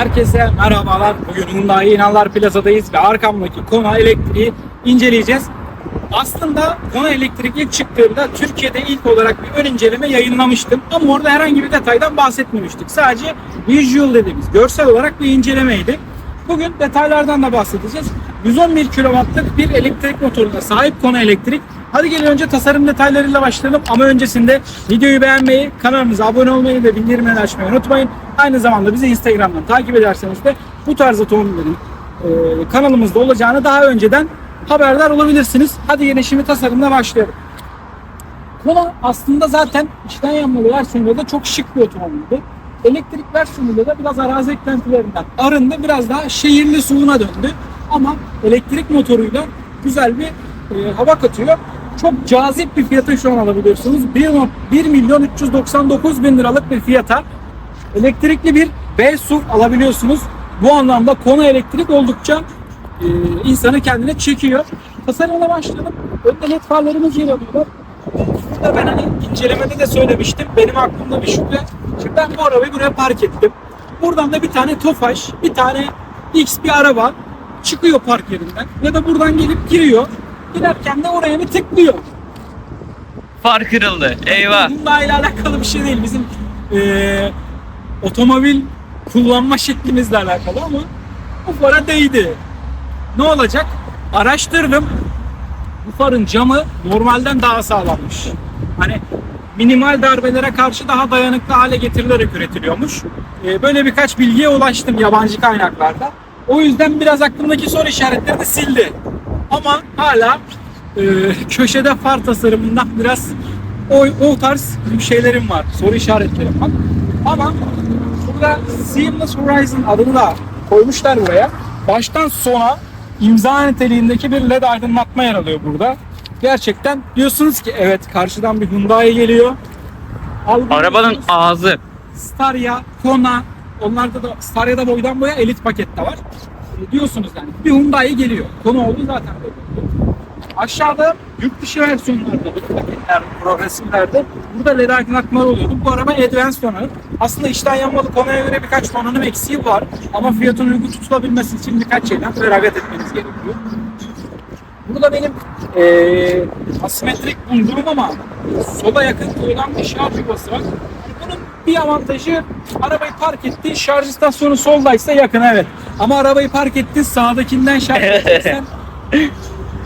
Herkese merhabalar. Bugün Hyundai İnanlar Plaza'dayız ve arkamdaki Kona elektriği inceleyeceğiz. Aslında Kona elektrik ilk çıktığında Türkiye'de ilk olarak bir ön inceleme yayınlamıştım. Ama orada herhangi bir detaydan bahsetmemiştik. Sadece visual dediğimiz görsel olarak bir incelemeydi. Bugün detaylardan da bahsedeceğiz. 111 kW'lık bir elektrik motoruna sahip Kona elektrik. Hadi gelin önce tasarım detaylarıyla başlayalım ama öncesinde videoyu beğenmeyi, kanalımıza abone olmayı ve bildirimleri açmayı unutmayın. Aynı zamanda bizi Instagram'dan takip ederseniz de bu tarz otomobillerin e, kanalımızda olacağını daha önceden haberdar olabilirsiniz. Hadi yine şimdi tasarımla başlayalım. Kona aslında zaten içten yanmalı versiyonunda da çok şık bir otomobildi. Elektrik versiyonunda da biraz arazi eklentilerinden arındı. Biraz daha şehirli suyuna döndü. Ama elektrik motoruyla güzel bir e, hava katıyor. Çok cazip bir fiyata şu an alabiliyorsunuz. 1, 1 milyon 399 bin liralık bir fiyata elektrikli bir B SUV alabiliyorsunuz. Bu anlamda Kona elektrik oldukça e, insanı kendine çekiyor. Tasarımla başlayalım. Önde led farlarımız yer alıyorlar. Burada ben hani incelemede de söylemiştim. Benim aklımda bir şüphe. Şimdi ben bu arabayı buraya park ettim. Buradan da bir tane Tofaş, bir tane X bir araba çıkıyor park yerinden. Ya da buradan gelip giriyor. Girerken de oraya bir tıklıyor. Far kırıldı. Eyvah. Bununla ile alakalı bir şey değil. Bizim eee, otomobil kullanma şeklimizle alakalı ama bu fara değdi. Ne olacak? Araştırdım. Bu farın camı normalden daha sağlammış. Hani minimal darbelere karşı daha dayanıklı hale getirilerek üretiliyormuş. Eee, böyle birkaç bilgiye ulaştım yabancı kaynaklarda. O yüzden biraz aklımdaki soru işaretlerini sildi. Ama hala e, köşede far tasarımından biraz o, o tarz bir şeylerim var. Soru işaretlerim var. Ama burada Seamless Horizon adını da koymuşlar buraya. Baştan sona imza niteliğindeki bir led aydınlatma yer alıyor burada. Gerçekten diyorsunuz ki evet karşıdan bir Hyundai geliyor. Al bunu Arabanın diyorsunuz. ağzı. Staria, Kona, onlarda da Staria'da boydan boya elit pakette var. E, diyorsunuz yani bir Hyundai geliyor. Kona olduğu zaten. Aşağıda yurt dışı versiyonlarda, bu paketler, progresiflerde burada LED aydınlatmalar oluyordu. Bu araba Advanced donanım. Aslında içten yanmalı Kona'ya göre birkaç donanım eksiği var. Ama fiyatın uygun tutulabilmesi için birkaç şeyden feragat etmeniz gerekiyor. Burada benim eee asimetrik bulduğum ama sola yakın koyulan bir şarj yuvası var. Bir avantajı arabayı park ettiğin şarj istasyonu soldaysa yakın evet. Ama arabayı park ettiğin sağdakinden şarj edeceksen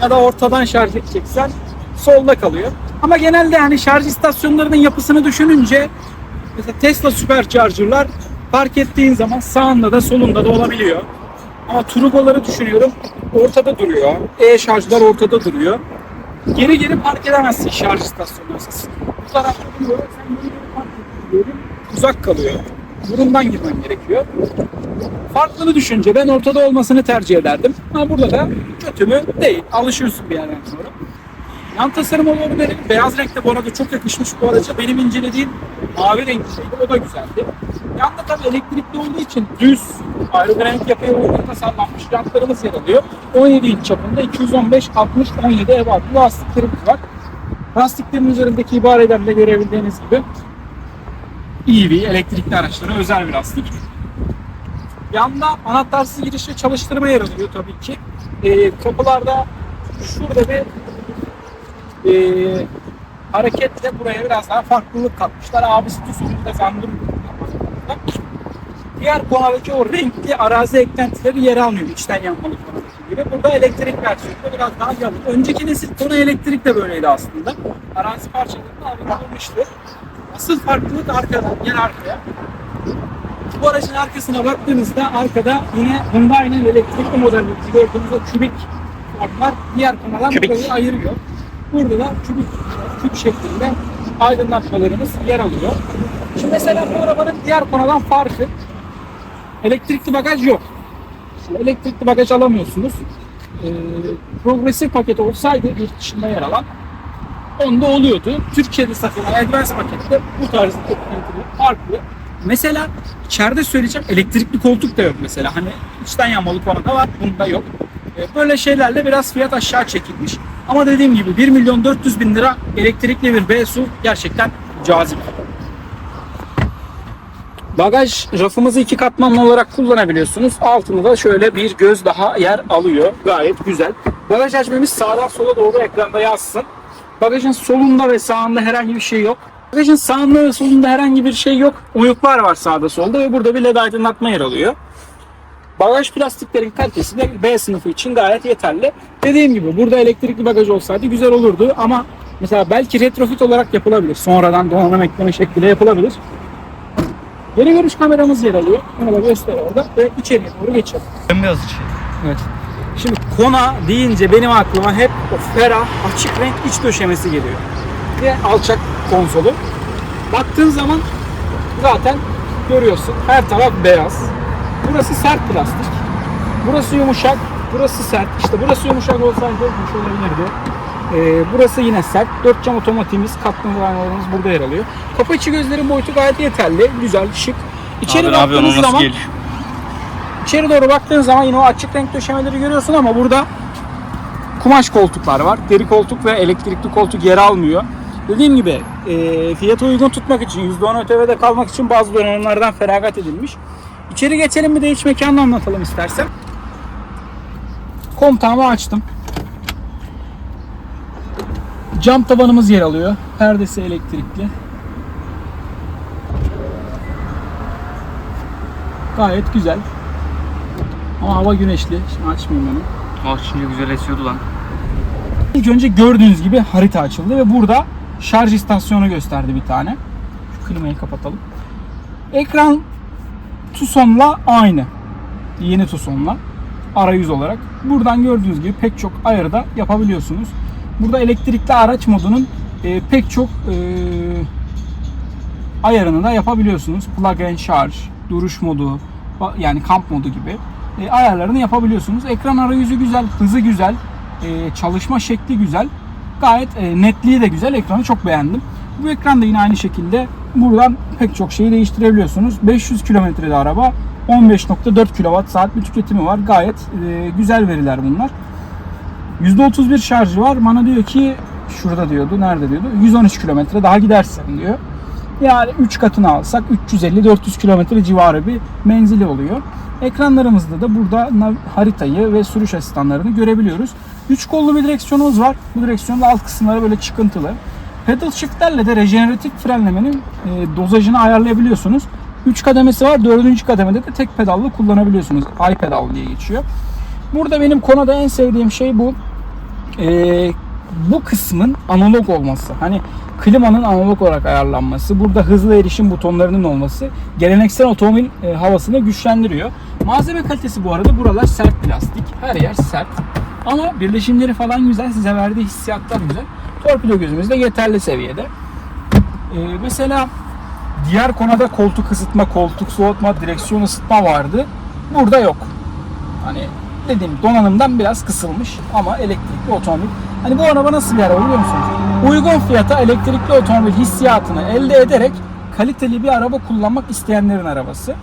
ya da ortadan şarj edeceksen solda kalıyor. Ama genelde yani şarj istasyonlarının yapısını düşününce mesela Tesla Supercharger'lar park ettiğin zaman sağında da solunda da olabiliyor. Ama turboları düşünüyorum ortada duruyor. E-şarjlar ortada duruyor. Geri geri park edemezsin şarj istasyonuna. Bu tarafta duruyor. Sen geri geri park ediyorsun. Uzak kalıyor. Burundan girmen gerekiyor. Farklı düşünce ben ortada olmasını tercih ederdim. Ama burada da kötü mü? Değil. Alışıyorsun bir yerden sonra. Yan tasarım olarak benim beyaz renkte bu arada çok yakışmış bu araca. Benim incelediğim mavi renkliydi. O da güzeldi. Yanda tabii elektrikli olduğu için düz ayrı bir renk yapıya uygun tasarlanmış jantlarımız yer alıyor. 17 inç çapında 215 60 17 ebatlı lastiklerimiz var. Lastiklerin üzerindeki ibareden de görebildiğiniz gibi EV elektrikli araçlara özel bir lastik. Yanda anahtarsız giriş ve çalıştırma yer alıyor tabii ki. Ee, kapılarda şurada bir ee, hareketle buraya biraz daha farklılık katmışlar. Abisi Tusul'da zandır Diğer konadaki o renkli arazi eklentileri yer almıyor içten yanmalı gibi. Burada elektrik versiyonunda biraz daha yalın. Önceki nesil konu elektrik de böyleydi aslında. Arazi parçalarında alınmıştı. Asıl farklılık arkadan, yer arkaya. Bu aracın arkasına baktığınızda arkada yine Hyundai'nin elektrikli modelleri gördüğünüz o kübik formlar diğer konudan Kübik. burayı ayırıyor. Burada da kübik, küp şeklinde aydınlatmalarımız yer alıyor. Şimdi mesela bu arabanın diğer konudan farkı elektrikli bagaj yok. Şimdi elektrikli bagaj alamıyorsunuz. Ee, progresif paket olsaydı yurt dışında yer alan onda oluyordu. Türkiye'de satılan Advance pakette bu tarz eklentiler farklı. Mesela içeride söyleyeceğim elektrikli koltuk da yok mesela. Hani içten yanmalı konuda var, bunda yok. E, Böyle şeylerle biraz fiyat aşağı çekilmiş. Ama dediğim gibi 1 milyon 400 bin lira elektrikli bir B SUV gerçekten cazip. Bagaj rafımızı iki katmanlı olarak kullanabiliyorsunuz. Altında da şöyle bir göz daha yer alıyor. Gayet güzel. Bagaj hacmimiz sağdan sola doğru ekranda yazsın. Bagajın solunda ve sağında herhangi bir şey yok. Bagajın sağında ve solunda herhangi bir şey yok. Uyuklar var sağda solda ve burada bir led aydınlatma yer alıyor. Bagaj plastiklerin kalitesi de B sınıfı için gayet yeterli. Dediğim gibi burada elektrikli bagaj olsaydı güzel olurdu ama mesela belki retrofit olarak yapılabilir. Sonradan donanım ekleme şekliyle yapılabilir. Geri görüş kameramız yer alıyor. Onu da göster orada ve içeriye doğru geçelim. Bembeyaz içi. Evet. Şimdi Kona deyince benim aklıma hep o ferah, açık renk iç döşemesi geliyor. Ve alçak konsolu. Baktığın zaman zaten görüyorsun her taraf beyaz. Burası sert plastik. Burası yumuşak, burası sert. İşte burası yumuşak olsaydı hoş olabilirdi. Ee, burası yine sert. Dört cam otomatiğimiz, katlanır aynalarımız burada yer alıyor. Kapı içi gözlerin boyutu gayet yeterli, güzel, şık. İçeri Abi baktığınız nasıl zaman geliyor? İçeri doğru baktığın zaman yine o açık renk döşemeleri görüyorsun ama burada kumaş koltuklar var. Deri koltuk ve elektrikli koltuk yer almıyor. Dediğim gibi e, fiyatı uygun tutmak için %10 ÖTV'de kalmak için bazı donanımlardan feragat edilmiş. İçeri geçelim bir de iç mekanını anlatalım istersen. Kontağımı açtım. Cam tavanımız yer alıyor. Perdesi elektrikli. Gayet güzel. Ama hava güneşli. Şimdi açmayayım onu. Ah şimdi güzel esiyordu lan. İlk önce gördüğünüz gibi harita açıldı ve burada şarj istasyonu gösterdi bir tane. Şu klimayı kapatalım. Ekran Tucson'la aynı. Yeni Tucson'la arayüz olarak. Buradan gördüğünüz gibi pek çok ayarı da yapabiliyorsunuz. Burada elektrikli araç modunun e, pek çok e, ayarını da yapabiliyorsunuz. Plug and charge, duruş modu, yani kamp modu gibi e, ayarlarını yapabiliyorsunuz. Ekran arayüzü güzel, hızı güzel, e, çalışma şekli güzel. Gayet e, netliği de güzel. Ekranı çok beğendim. Bu ekran da yine aynı şekilde buradan pek çok şeyi değiştirebiliyorsunuz. 500 kilometrede araba 15.4 kWh saat bir tüketimi var. Gayet e, güzel veriler bunlar. %31 şarjı var. Bana diyor ki şurada diyordu. Nerede diyordu? 113 kilometre daha gidersin diyor. Yani 3 katını alsak 350-400 kilometre civarı bir menzili oluyor. Ekranlarımızda da burada haritayı ve sürüş asistanlarını görebiliyoruz. 3 kollu bir direksiyonumuz var. Bu direksiyonun alt kısımları böyle çıkıntılı. Pedal shift'lerle de rejeneratif frenlemenin e, dozajını ayarlayabiliyorsunuz. 3 kademesi var. 4. kademede de tek pedallı kullanabiliyorsunuz. iPedal diye geçiyor. Burada benim konuda en sevdiğim şey bu. Ee, bu kısmın analog olması. Hani klimanın analog olarak ayarlanması, burada hızlı erişim butonlarının olması geleneksel otomobil e, havasını güçlendiriyor. Malzeme kalitesi bu arada buralar sert plastik. Her yer sert. Ama birleşimleri falan güzel. Size verdiği hissiyatlar güzel. Torpido gözümüz de yeterli seviyede. Ee, mesela diğer konuda koltuk ısıtma, koltuk soğutma, direksiyon ısıtma vardı. Burada yok. Hani dediğim donanımdan biraz kısılmış ama elektrikli otomobil. Hani bu araba nasıl bir araba biliyor musunuz? Uygun fiyata elektrikli otomobil hissiyatını elde ederek kaliteli bir araba kullanmak isteyenlerin arabası.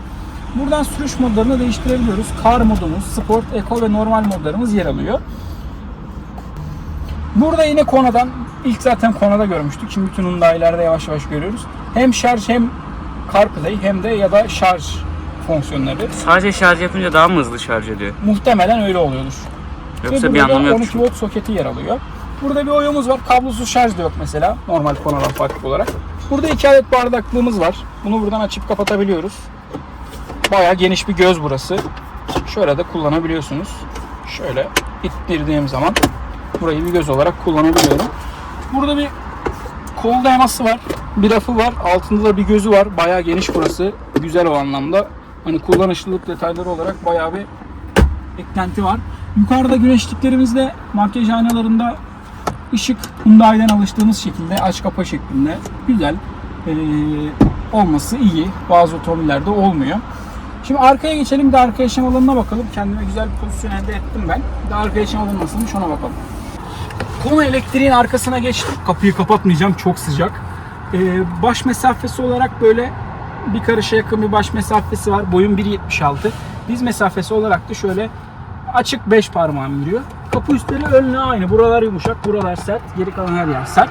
Buradan sürüş modlarını değiştirebiliyoruz. Car modumuz, Sport, Eco ve normal modlarımız yer alıyor. Burada yine Kona'dan ilk zaten Kona'da görmüştük. Şimdi bütün Hyundai'lerde yavaş yavaş görüyoruz. Hem şarj hem CarPlay hem de ya da şarj fonksiyonları. Sadece şarj yapınca daha mı hızlı şarj ediyor? Muhtemelen öyle oluyordur. Yoksa Ve bir burada anlamı da yok. 12 volt soketi yer alıyor. Burada bir oyumuz var. Kablosuz şarj da yok mesela. Normal Kona'dan farklı olarak. Burada iki adet bardaklığımız var. Bunu buradan açıp kapatabiliyoruz. Bayağı geniş bir göz burası. Şöyle de kullanabiliyorsunuz. Şöyle ittirdiğim zaman burayı bir göz olarak kullanabiliyorum. Burada bir kol dayaması var. Bir rafı var. Altında da bir gözü var. Bayağı geniş burası. Güzel o anlamda. Hani kullanışlılık detayları olarak bayağı bir eklenti var. Yukarıda güneşliklerimizde makyaj aynalarında ışık Hyundai'den alıştığımız şekilde aç kapa şeklinde güzel ee, olması iyi. Bazı otomobillerde olmuyor. Şimdi arkaya geçelim de arka yaşam alanına bakalım. Kendime güzel bir pozisyon elde ettim ben. Bir de arka yaşam alanı nasılmış ona bakalım. Konu elektriğin arkasına geçtim. Kapıyı kapatmayacağım çok sıcak. Ee, baş mesafesi olarak böyle bir karışa yakın bir baş mesafesi var. Boyum 1.76. Diz mesafesi olarak da şöyle açık 5 parmağım yürüyor. Kapı üstleri önüne aynı. Buralar yumuşak, buralar sert. Geri kalan her yer sert.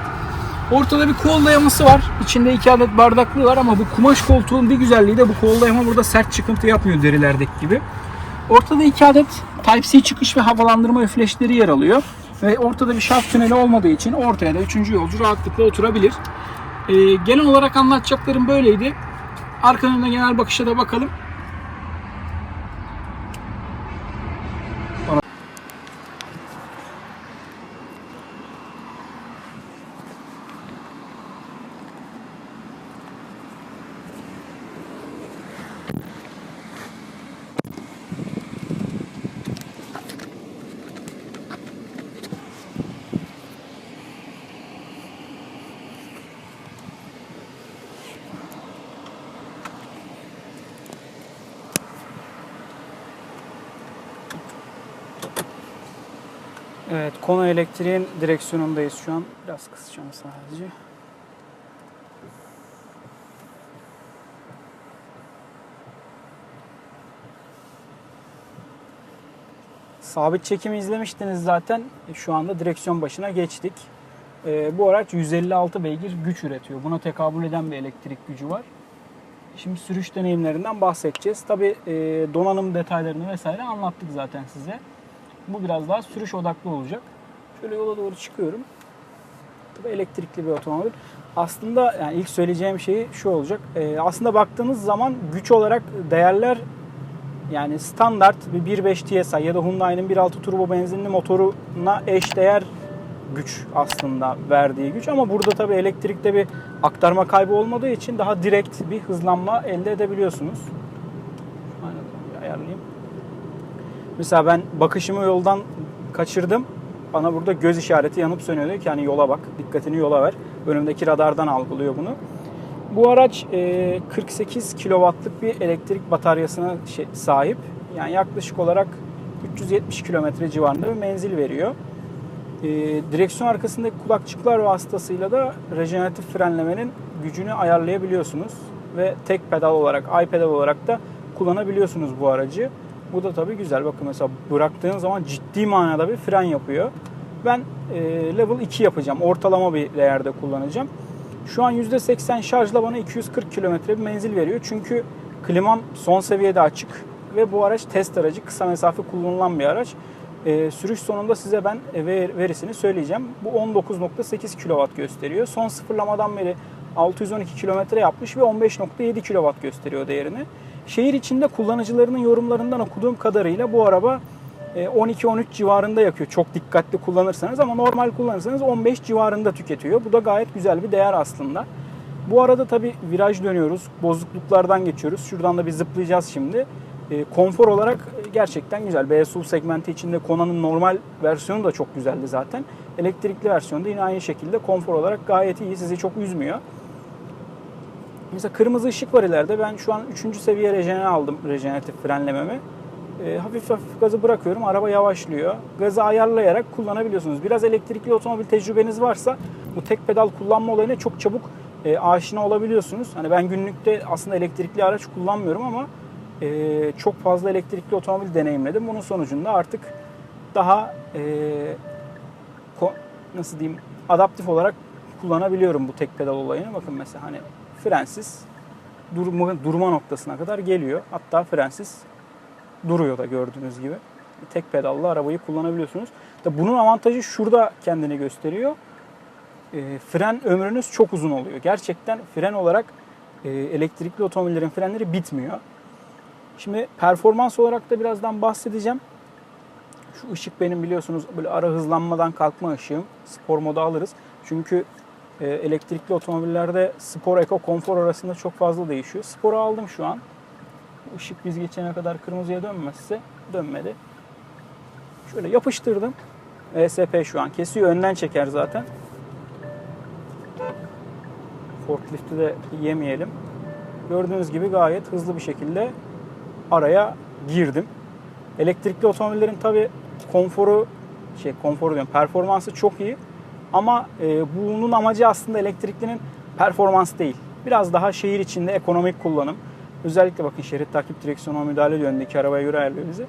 Ortada bir kol dayaması var. İçinde iki adet bardaklı var ama bu kumaş koltuğun bir güzelliği de bu kol dayama burada sert çıkıntı yapmıyor derilerdeki gibi. Ortada iki adet Type-C çıkış ve havalandırma üfleşleri yer alıyor. Ve ortada bir şaft tüneli olmadığı için ortaya da üçüncü yolcu rahatlıkla oturabilir. Ee, genel olarak anlatacaklarım böyleydi. Arka önüne genel bakışa da bakalım. Evet, konu elektriğin direksiyonundayız şu an. Biraz kısacağım sadece. Sabit çekimi izlemiştiniz zaten. E, Şu anda direksiyon başına geçtik. E, bu araç 156 beygir güç üretiyor. Buna tekabül eden bir elektrik gücü var. Şimdi sürüş deneyimlerinden bahsedeceğiz. Tabi donanım detaylarını vesaire anlattık zaten size. Bu biraz daha sürüş odaklı olacak. Şöyle yola doğru çıkıyorum. Tabii elektrikli bir otomobil. Aslında yani ilk söyleyeceğim şey şu olacak. Ee, aslında baktığınız zaman güç olarak değerler yani standart bir 1.5 TSI ya da Hyundai'nin 1.6 turbo benzinli motoruna eşdeğer güç aslında verdiği güç ama burada tabii elektrikte bir aktarma kaybı olmadığı için daha direkt bir hızlanma elde edebiliyorsunuz. Aynen ayarlayayım. Mesela ben bakışımı yoldan kaçırdım. Bana burada göz işareti yanıp sönüyor diyor ki hani yola bak, dikkatini yola ver. Önümdeki radardan algılıyor bunu. Bu araç e, 48 kW'lık bir elektrik bataryasına şey- sahip. Yani yaklaşık olarak 370 km civarında bir menzil veriyor. E, direksiyon arkasındaki kulakçıklar vasıtasıyla da rejeneratif frenlemenin gücünü ayarlayabiliyorsunuz. Ve tek pedal olarak, i pedal olarak da kullanabiliyorsunuz bu aracı. Bu da tabii güzel. Bakın mesela bıraktığın zaman ciddi manada bir fren yapıyor. Ben e, level 2 yapacağım. Ortalama bir değerde kullanacağım. Şu an %80 şarjla bana 240 kilometre bir menzil veriyor. Çünkü klimam son seviyede açık ve bu araç test aracı. Kısa mesafe kullanılan bir araç. E, sürüş sonunda size ben e, ver- verisini söyleyeceğim. Bu 19.8 kW gösteriyor. Son sıfırlamadan beri 612 kilometre yapmış ve 15.7 kW gösteriyor değerini. Şehir içinde kullanıcılarının yorumlarından okuduğum kadarıyla bu araba e, 12-13 civarında yakıyor. Çok dikkatli kullanırsanız ama normal kullanırsanız 15 civarında tüketiyor. Bu da gayet güzel bir değer aslında. Bu arada tabi viraj dönüyoruz. Bozukluklardan geçiyoruz. Şuradan da bir zıplayacağız şimdi. E, konfor olarak gerçekten güzel. B SUV segmenti içinde Kona'nın normal versiyonu da çok güzeldi zaten. Elektrikli versiyonu da yine aynı şekilde konfor olarak gayet iyi. Sizi çok üzmüyor. Mesela kırmızı ışık var ileride. Ben şu an 3. seviye rejenere aldım rejeneratif frenlememi. E, hafif hafif gazı bırakıyorum. Araba yavaşlıyor. Gazı ayarlayarak kullanabiliyorsunuz. Biraz elektrikli otomobil tecrübeniz varsa bu tek pedal kullanma olayına çok çabuk e, aşina olabiliyorsunuz. Hani ben günlükte aslında elektrikli araç kullanmıyorum ama e, çok fazla elektrikli otomobil deneyimledim. Bunun sonucunda artık daha e, ko- nasıl diyeyim adaptif olarak kullanabiliyorum bu tek pedal olayını. Bakın mesela hani frensiz durma, durma noktasına kadar geliyor. Hatta frensiz duruyor da gördüğünüz gibi. Tek pedalla arabayı kullanabiliyorsunuz. Tabi bunun avantajı şurada kendini gösteriyor. E, fren ömrünüz çok uzun oluyor. Gerçekten fren olarak e, elektrikli otomobillerin frenleri bitmiyor. Şimdi performans olarak da birazdan bahsedeceğim. Şu ışık benim biliyorsunuz böyle ara hızlanmadan kalkma ışığım. Spor moda alırız. Çünkü elektrikli otomobillerde spor, eko, konfor arasında çok fazla değişiyor. Sporu aldım şu an. Işık biz geçene kadar kırmızıya dönmezse dönmedi. Şöyle yapıştırdım. ESP şu an kesiyor. Önden çeker zaten. Forklifti de yemeyelim. Gördüğünüz gibi gayet hızlı bir şekilde araya girdim. Elektrikli otomobillerin tabi konforu şey konforu diyorum performansı çok iyi. Ama e, bunun amacı aslında elektriklinin performans değil. Biraz daha şehir içinde ekonomik kullanım. Özellikle bakın şerit takip direksiyona müdahale ediyor. Öndeki arabaya göre ayarlıyor bizi.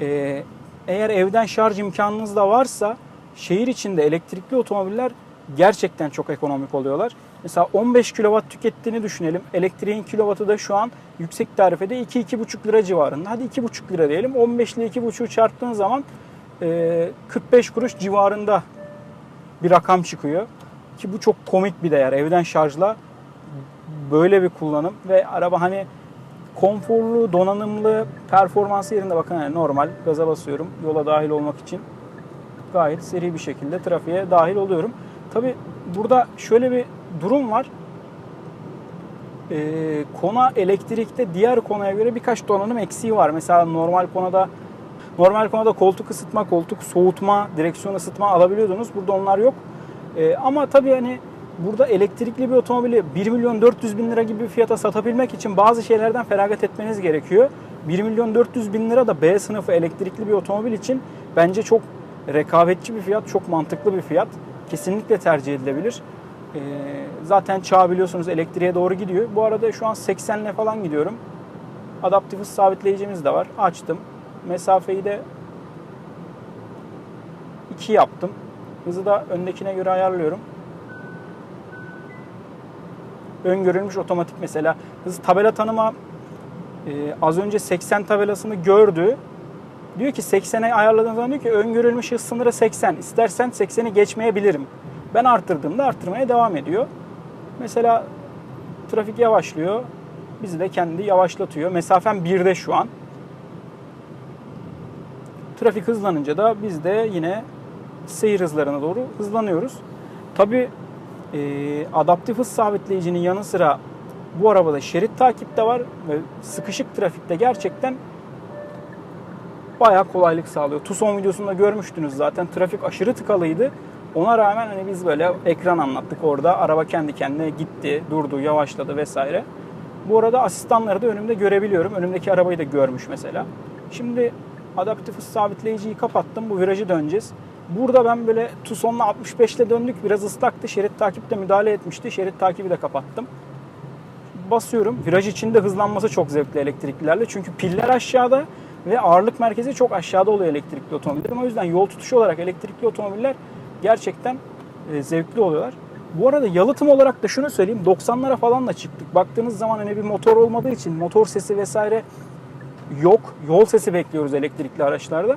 E, eğer evden şarj imkanınız da varsa şehir içinde elektrikli otomobiller gerçekten çok ekonomik oluyorlar. Mesela 15 kW tükettiğini düşünelim. Elektriğin kilovatı da şu an yüksek tarifede 2-2,5 lira civarında. Hadi 2,5 lira diyelim. 15 ile 2,5'u çarptığın zaman e, 45 kuruş civarında bir rakam çıkıyor. Ki bu çok komik bir değer. Evden şarjla böyle bir kullanım ve araba hani konforlu, donanımlı, performansı yerinde bakın hani normal gaza basıyorum yola dahil olmak için gayet seri bir şekilde trafiğe dahil oluyorum. Tabi burada şöyle bir durum var. Ee, Kona elektrikte diğer Kona'ya göre birkaç donanım eksiği var. Mesela normal Kona'da normal Kona'da koltuk ısıtma, koltuk soğutma, direksiyon ısıtma alabiliyordunuz. Burada onlar yok. Ee, ama tabii hani burada elektrikli bir otomobili 1 milyon 400 bin lira gibi bir fiyata satabilmek için bazı şeylerden feragat etmeniz gerekiyor. 1 milyon 400 bin lira da B sınıfı elektrikli bir otomobil için bence çok rekabetçi bir fiyat, çok mantıklı bir fiyat. Kesinlikle tercih edilebilir. Ee, zaten çağ biliyorsunuz elektriğe doğru gidiyor. Bu arada şu an 80'le falan gidiyorum. Adaptif hız sabitleyicimiz de var. Açtım. Mesafeyi de 2 yaptım. Hızı da öndekine göre ayarlıyorum. Öngörülmüş otomatik mesela. Hız tabela tanıma e, az önce 80 tabelasını gördü. Diyor ki 80'e ayarladığın zaman diyor ki öngörülmüş hız sınırı 80. İstersen 80'i geçmeyebilirim. Ben arttırdığımda arttırmaya devam ediyor. Mesela trafik yavaşlıyor. Bizi de kendi yavaşlatıyor. Mesafem 1'de şu an. Trafik hızlanınca da biz de yine seyir hızlarına doğru hızlanıyoruz. Tabi adaptif hız sabitleyicinin yanı sıra bu arabada şerit takip de var ve sıkışık trafikte gerçekten bayağı kolaylık sağlıyor. Tucson videosunda görmüştünüz zaten trafik aşırı tıkalıydı. Ona rağmen hani biz böyle ekran anlattık orada. Araba kendi kendine gitti, durdu, yavaşladı vesaire. Bu arada asistanları da önümde görebiliyorum. Önümdeki arabayı da görmüş mesela. Şimdi adaptif hız sabitleyiciyi kapattım. Bu virajı döneceğiz. Burada ben böyle Tucson'la 65 ile döndük. Biraz ıslaktı. Şerit takiple müdahale etmişti. Şerit takibi de kapattım. Basıyorum. Viraj içinde hızlanması çok zevkli elektriklilerle. Çünkü piller aşağıda ve ağırlık merkezi çok aşağıda oluyor elektrikli otomobillerin. O yüzden yol tutuşu olarak elektrikli otomobiller gerçekten e, zevkli oluyorlar. Bu arada yalıtım olarak da şunu söyleyeyim. 90'lara falan da çıktık. Baktığınız zaman hani bir motor olmadığı için motor sesi vesaire yok. Yol sesi bekliyoruz elektrikli araçlarda.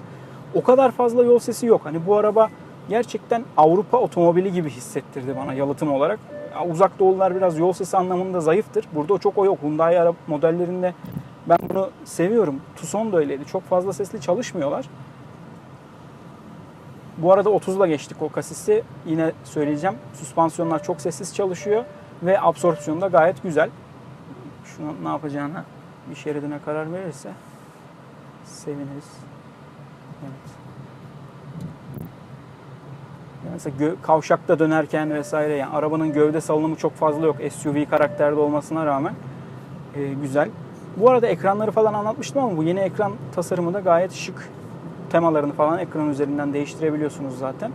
O kadar fazla yol sesi yok. Hani bu araba gerçekten Avrupa otomobili gibi hissettirdi bana yalıtım olarak. Uzak doğulular biraz yol sesi anlamında zayıftır. Burada o çok o yok. Hyundai araba modellerinde ben bunu seviyorum. Tucson da öyleydi. Çok fazla sesli çalışmıyorlar. Bu arada 30'la geçtik o kasisi. Yine söyleyeceğim. Süspansiyonlar çok sessiz çalışıyor ve absorpsiyonu da gayet güzel. Şunu ne yapacağına bir şeridine karar verirse seviniriz. Evet. Yani Mesela kavşakta dönerken vesaire yani arabanın gövde salınımı çok fazla yok. SUV karakterde olmasına rağmen e, güzel. Bu arada ekranları falan anlatmıştım ama bu yeni ekran tasarımı da gayet şık. Temalarını falan ekran üzerinden değiştirebiliyorsunuz zaten.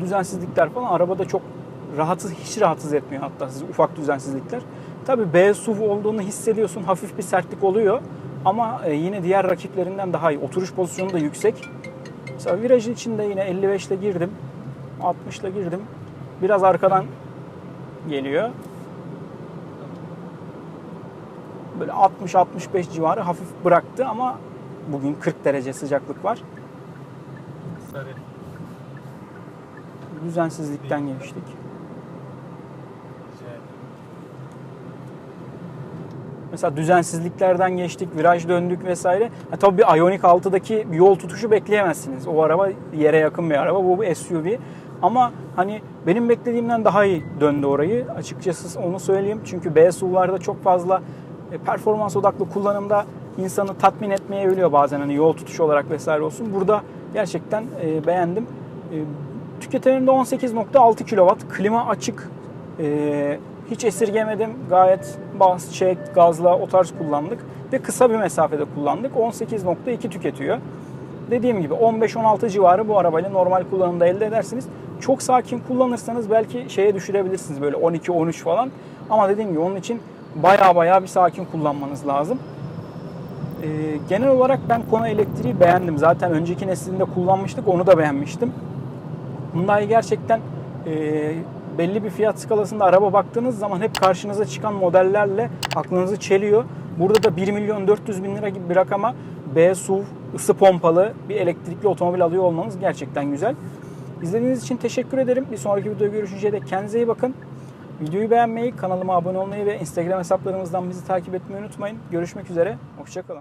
Düzensizlikler falan arabada çok rahatsız, hiç rahatsız etmiyor hatta sizi ufak düzensizlikler. Tabii B SUV olduğunu hissediyorsun. Hafif bir sertlik oluyor. Ama e, yine diğer rakiplerinden daha iyi. Oturuş pozisyonu da yüksek. Mesela virajın içinde yine 55 ile girdim. 60 ile girdim. Biraz arkadan geliyor. Böyle 60-65 civarı hafif bıraktı ama bugün 40 derece sıcaklık var. Sarı. Düzensizlikten geçtik. Mesela düzensizliklerden geçtik, viraj döndük vesaire. Ha, tabii bir Ioniq 6'daki bir yol tutuşu bekleyemezsiniz. O araba yere yakın bir araba. Bu bir SUV. Ama hani benim beklediğimden daha iyi döndü orayı. Açıkçası onu söyleyeyim. Çünkü B SUV'larda çok fazla e, performans odaklı kullanımda insanı tatmin etmeyebiliyor bazen hani yol tutuşu olarak vesaire olsun. Burada gerçekten e, beğendim. E, tüketimim de 18.6 kW. Klima açık. E, hiç esirgemedim. Gayet bas, çek, gazla o tarz kullandık. Ve kısa bir mesafede kullandık. 18.2 tüketiyor. Dediğim gibi 15-16 civarı bu arabayla normal kullanımda elde edersiniz. Çok sakin kullanırsanız belki şeye düşürebilirsiniz böyle 12-13 falan. Ama dediğim gibi onun için baya baya bir sakin kullanmanız lazım. Ee, genel olarak ben Kona elektriği beğendim. Zaten önceki neslinde kullanmıştık onu da beğenmiştim. Hyundai gerçekten e, belli bir fiyat skalasında araba baktığınız zaman hep karşınıza çıkan modellerle aklınızı çeliyor. Burada da 1 milyon 400 bin lira gibi bir rakama B SUV ısı pompalı bir elektrikli otomobil alıyor olmanız gerçekten güzel. İzlediğiniz için teşekkür ederim. Bir sonraki videoda görüşünceye dek kendinize iyi bakın. Videoyu beğenmeyi, kanalıma abone olmayı ve Instagram hesaplarımızdan bizi takip etmeyi unutmayın. Görüşmek üzere, hoşçakalın.